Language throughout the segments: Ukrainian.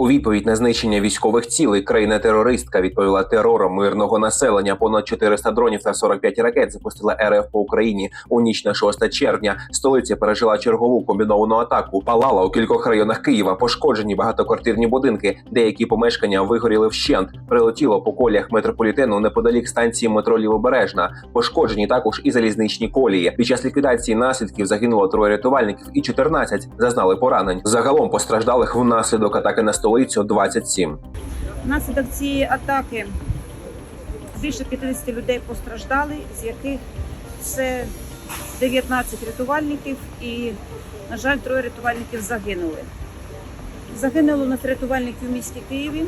У відповідь на знищення військових цілей країна-терористка відповіла терором мирного населення. Понад 400 дронів та 45 ракет запустила РФ по Україні у ніч на 6 червня. Столиця пережила чергову комбіновану атаку. Палала у кількох районах Києва. Пошкоджені багатоквартирні будинки. Деякі помешкання вигоріли вщент. Прилетіло по коліях метрополітену неподалік станції метро Лівобережна. Пошкоджені також і залізничні колії. Під час ліквідації наслідків загинуло троє рятувальників і 14 зазнали поранень. Загалом постраждалих внаслідок атаки на столицю 27. Внаслідок цієї атаки більше 50 людей постраждали, з яких це 19 рятувальників і, на жаль, троє рятувальників загинули. Загинуло у нас рятувальників в місті Києві,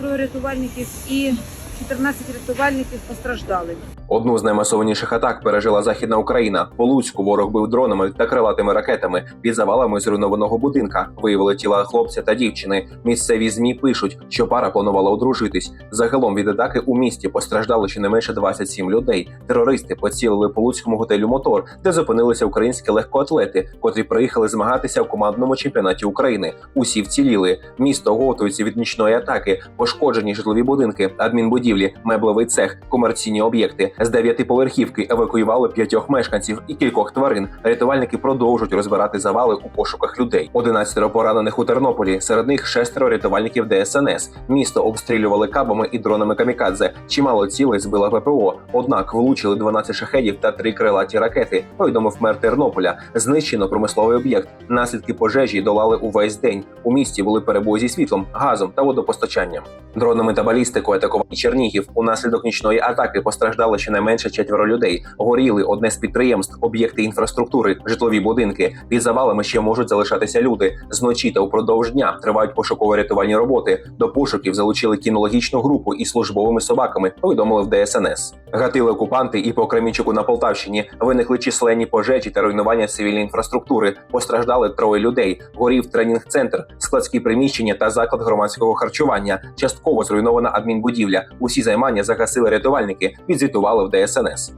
троє рятувальників і 14 рятувальників постраждали. Одну з наймасованіших атак пережила західна Україна. По Луцьку ворог бив дронами та крилатими ракетами. Під завалами зруйнованого будинка виявили тіла хлопця та дівчини. Місцеві змі пишуть, що пара планувала одружитись. Загалом від атаки у місті постраждали щонайменше 27 людей. Терористи поцілили по Луцькому готелю Мотор, де зупинилися українські легкоатлети, котрі приїхали змагатися в командному чемпіонаті України. Усі вціліли. Місто готується від нічної атаки, пошкоджені житлові будинки, адмінбудівлі, меблевий цех, комерційні об'єкти. З дев'ятиповерхівки евакуювали п'ятьох мешканців і кількох тварин. Рятувальники продовжують розбирати завали у пошуках людей. 11 поранених у Тернополі. Серед них шестеро рятувальників ДСНС. Місто обстрілювали кабами і дронами камікадзе. Чимало цілей збила ППО. Однак влучили 12 шахедів та три крилаті ракети. Повідомив мер Тернополя. Знищено промисловий об'єкт. Наслідки пожежі долали увесь день. У місті були перебої зі світлом, газом та водопостачанням. Дронами та балістикою атакував Чернігів. Унаслідок нічної атаки постраждали щонайменше четверо людей. Горіли одне з підприємств, об'єкти інфраструктури, житлові будинки. Під завалами ще можуть залишатися люди. Зночі та упродовж дня тривають пошуково-рятувальні роботи. До пошуків залучили кінологічну групу із службовими собаками. Повідомили в ДСНС. Гатили окупанти і по Кремінчуку на Полтавщині. Виникли численні пожежі та руйнування цивільної інфраструктури. Постраждали троє людей. Горів тренінг-центр, складські приміщення та заклад громадського харчування. Частково зруйнована адмінбудівля. Усі займання загасили рятувальники. Відзвітували в ДСНС.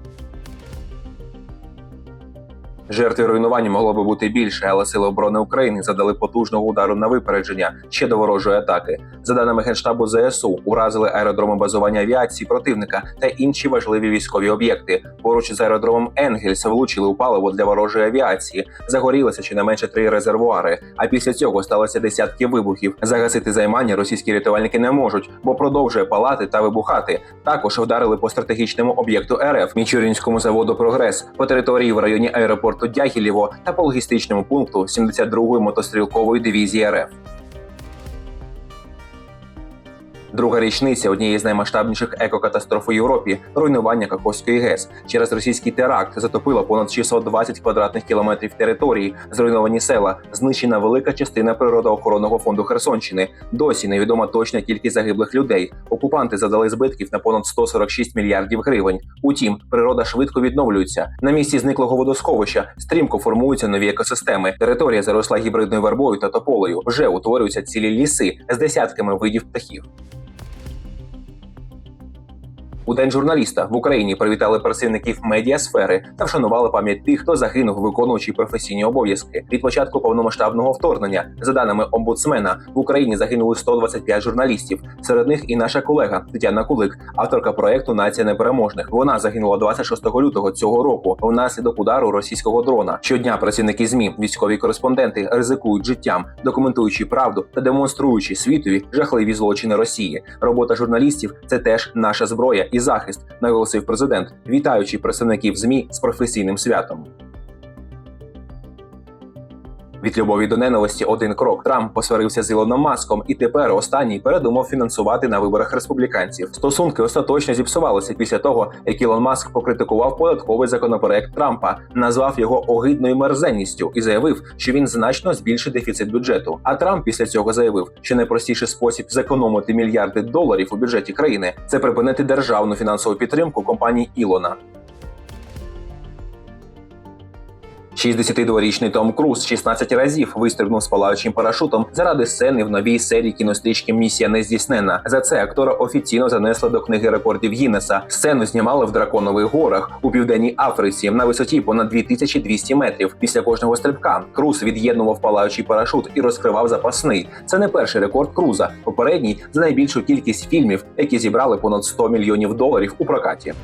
Жертви руйнування могло би бути більше, але сили оборони України задали потужного удару на випередження ще до ворожої атаки. За даними генштабу ЗСУ, уразили аеродроми базування авіації противника та інші важливі військові об'єкти. Поруч з аеродромом Енгельс влучили у паливо для ворожої авіації. Загорілися щонайменше три резервуари. А після цього сталося десятки вибухів. Загасити займання російські рятувальники не можуть, бо продовжує палати та вибухати. Також вдарили по стратегічному об'єкту РФ Мічурінському заводу Прогрес по території в районі аеропорту Дягілєво та по логістичному пункту 72-ї мотострілкової дивізії РФ. Друга річниця однієї з наймасштабніших екокатастроф у Європі руйнування Каховської ГЕС через російський теракт затопило понад 620 квадратних кілометрів території, зруйновані села, знищена велика частина природоохоронного фонду Херсонщини. Досі невідома точна кількість загиблих людей. Окупанти задали збитків на понад 146 мільярдів гривень. Утім, природа швидко відновлюється. На місці зниклого водосховища стрімко формуються нові екосистеми. Територія заросла гібридною вербою та тополею. Вже утворюються цілі ліси з десятками видів птахів. У день журналіста в Україні привітали працівників медіасфери та вшанували пам'ять тих, хто загинув, виконуючи професійні обов'язки. Від початку повномасштабного вторгнення, за даними омбудсмена, в Україні загинули 125 журналістів. Серед них і наша колега Тетяна Кулик, авторка проекту Нація непереможних. Вона загинула 26 лютого цього року внаслідок удару російського дрона. Щодня працівники змі, військові кореспонденти ризикують життям, документуючи правду та демонструючи світові жахливі злочини Росії. Робота журналістів це теж наша зброя і захист, наголосив президент, вітаючи представників змі з професійним святом. Від любові до ненависті один крок. Трамп посварився з Ілоном Маском, і тепер останній передумав фінансувати на виборах республіканців. Стосунки остаточно зіпсувалися після того, як Ілон Маск покритикував податковий законопроект Трампа, назвав його огидною мерзенністю і заявив, що він значно збільшить дефіцит бюджету. А Трамп після цього заявив, що найпростіший спосіб зекономити мільярди доларів у бюджеті країни це припинити державну фінансову підтримку компанії Ілона. 62-річний Том Круз 16 разів вистрибнув з палаючим парашутом заради сцени в новій серії кінострічки Місія нездійсненна. За це актора офіційно занесли до книги рекордів Гіннеса. Сцену знімали в драконових горах у південній Африці на висоті понад 2200 метрів. Після кожного стрибка Круз від'єднував палаючий парашут і розкривав запасний. Це не перший рекорд Круза. Попередній за найбільшу кількість фільмів, які зібрали понад 100 мільйонів доларів у прокаті.